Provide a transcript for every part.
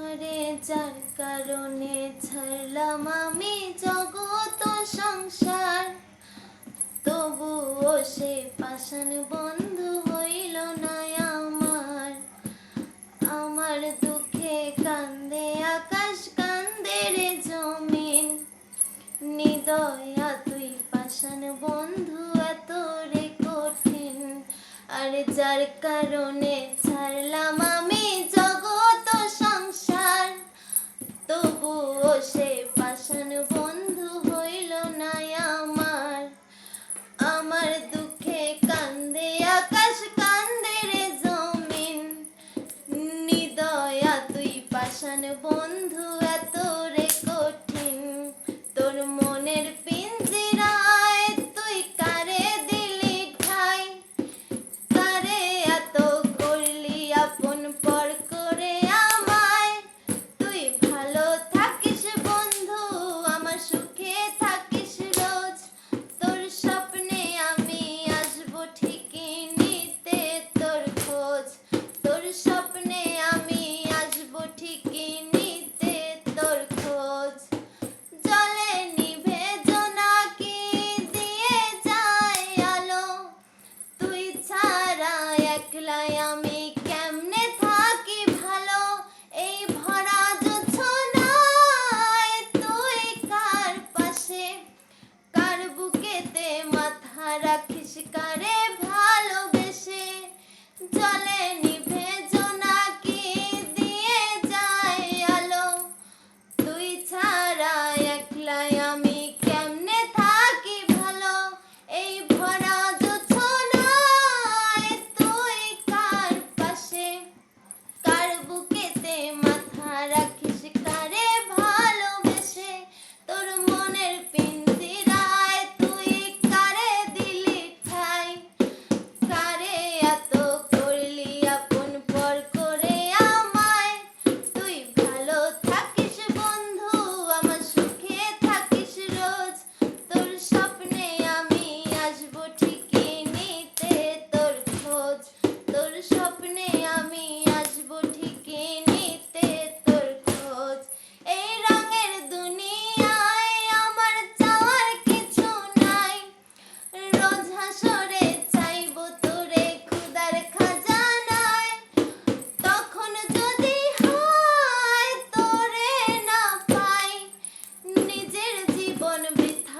আরে যার কারণে ছাড়লাম আমি জগত সংসার। তবুও সে পাষাণ বন্ধু হইল না আমার। আমার দুঃখে কান্দে, আকাশ কান্দে রে জমিন। নিদয়া তুই পাষাণ বন্ধু, এত রে কঠিন। আরে যার কারণে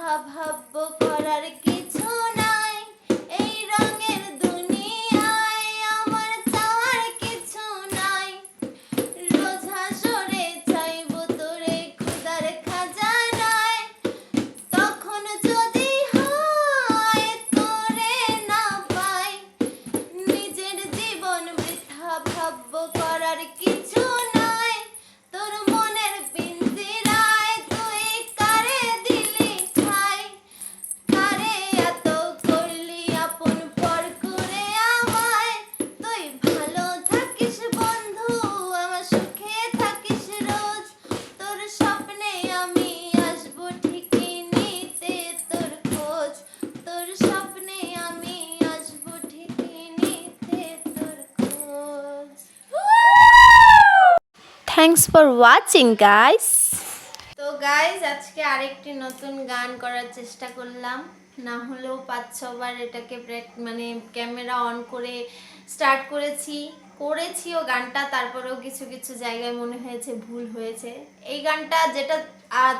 বৃথা ভাব্য করার কিছু থ্যাংকস ফর ওয়াচিং গাইস তো গাইস আজকে আরেকটি নতুন গান করার চেষ্টা করলাম। না হলেও পাঁচ ছবার এটাকে মানে ক্যামেরা অন করে স্টার্ট করেছি। করেছিও গানটা, তারপরেও কিছু কিছু জায়গায় মনে হয়েছে ভুল হয়েছে। এই গানটা যেটা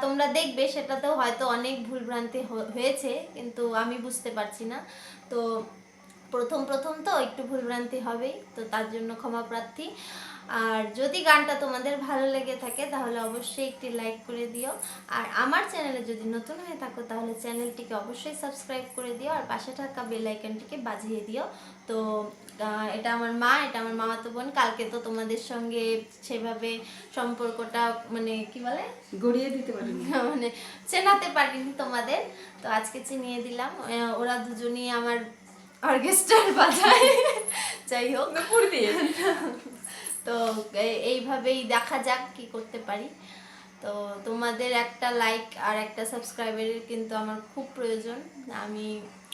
তোমরা দেখবে, সেটাতেও হয়তো অনেক ভুলভ্রান্তি হয়েছে, কিন্তু আমি বুঝতে পারছি না। তো প্রথম প্রথম তো একটু ভুলভ্রান্তি হবেই তো তার জন্য ক্ষমা প্রার্থী। আর যদি গানটা তোমাদের ভালো লেগে থাকে তাহলে অবশ্যই একটি লাইক করে দিও। আর আমার চ্যানেলে যদি নতুন হয়ে থাকো তাহলে চ্যানেলটিকে অবশ্যই সাবস্ক্রাইব করে দিও আর পাশে থাকা বেল আইকনটিকে বাজিয়ে দিও। তো এটা আমার মা এটা আমার মামাতো বোন কালকে তো তোমাদের সঙ্গে সেভাবে সম্পর্কটা মানে কি বলে? গড়িয়ে দিতে পারিনি। মানে চেনাতে পারিনি তোমাদের। তো আজকে চিনিয়ে দিলাম। ওরা দুজনই আমার অর্কেস্ট্রার বাজায়। যাই হোক। দিয়ে। তো এইভাবেই দেখা যাক কি করতে পারি। তো তোমাদের একটা লাইক আর একটা সাবস্ক্রাইবারের কিন্তু আমার খুব প্রয়োজন। আমি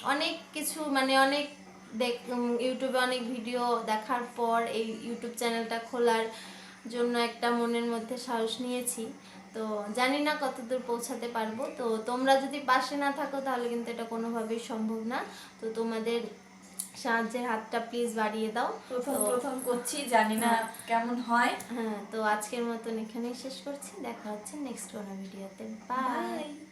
অনেক কিছু মানে অনেক দেখ ইউটিউবে অনেক ভিডিও দেখার পর এই ইউটিউব চ্যানেলটা খোলার জন্য একটা মনের মধ্যে সাহস নিয়েছি। তো জানি না কতদূর পৌঁছাতে পারব। তো তোমরা যদি পাশে না থাকো তাহলে কিন্তু এটা কোনোভাবেই সম্ভব না। তো তোমাদের সাহায্যের হাতটা প্লিজ বাড়িয়ে দাও। প্রথম প্রথম করছি জানি না কেমন হয়। হ্যাঁ তো আজকের মতন এখানেই শেষ করছি। দেখা হচ্ছে নেক্সট কোনো ভিডিওতে বাই বাই